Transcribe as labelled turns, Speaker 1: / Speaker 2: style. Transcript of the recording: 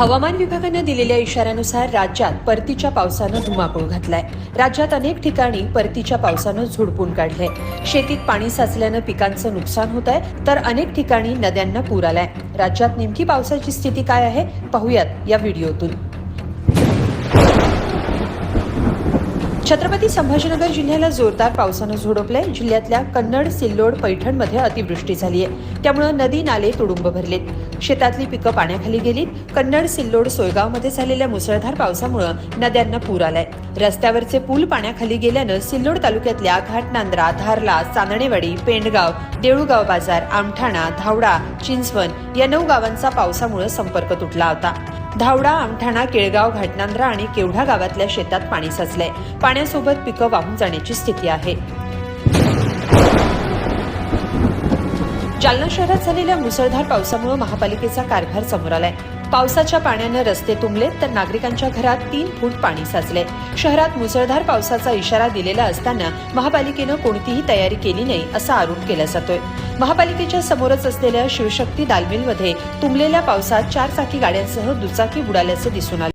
Speaker 1: हवामान विभागानं दिलेल्या इशाऱ्यानुसार राज्यात परतीच्या पावसानं धुमाकूळ घातलाय. राज्यात अनेक ठिकाणी परतीच्या पावसानं झुडपून काढलंय. शेतीत पाणी साचल्यानं पिकांचं नुकसान होत आहे तर अनेक ठिकाणी नद्यांना पूर आलाय. राज्यात नेमकी पावसाची स्थिती काय आहे? पाहूयात या व्हिडिओतून. छत्रपती संभाजीनगर जिल्ह्याला जोरदार पावसानं झोडपलंय. जिल्ह्यातल्या कन्नड सिल्लोड पैठणमध्ये अतिवृष्टी झाली आहे त्यामुळे नदी नाले तुडुंब भरलेत. शेतातली पिकं पाण्याखाली गेलीत. कन्नड सिल्लोड सोयगावमध्ये झालेल्या मुसळधार पावसामुळे नद्यांना पूर आलाय. रस्त्यावरचे पूल पाण्याखाली गेल्यानं सिल्लोड तालुक्यातल्या घाटनांद्रा धारला चांदणेवाडी पेंडगाव देऊळगाव बाजार आमठाणा धावडा चिंचवण या नऊ गावांचा पावसामुळे संपर्क तुटला होता. धावडा आमठाणा केळगाव घाटनांद्रा आणि केवढा गावातल्या शेतात पाणी साचलंय. पाण्यासोबत पिकं वाहून जाण्याची स्थिती आहे. जालना शहरात झालेल्या मुसळधार पावसामुळे महापालिकेचा कारभार समोर आलाय. पावसाच्या पाण्यानं रस्ते तुंबले तर नागरिकांच्या घरात तीन फूट पाणी साचले शहरात मुसळधार पावसाचा इशारा दिलेला असताना महापालिकेनं कोणतीही तयारी केली नाही असा आरोप केला जातोय. महापालिकेच्या समोरच असलेल्या शिवशक्ती दालमिलमध्ये तुंबलेल्या पावसात चार चाकी गाड्यांसह दुचाकी बुडाल्याचं दिसून आलं.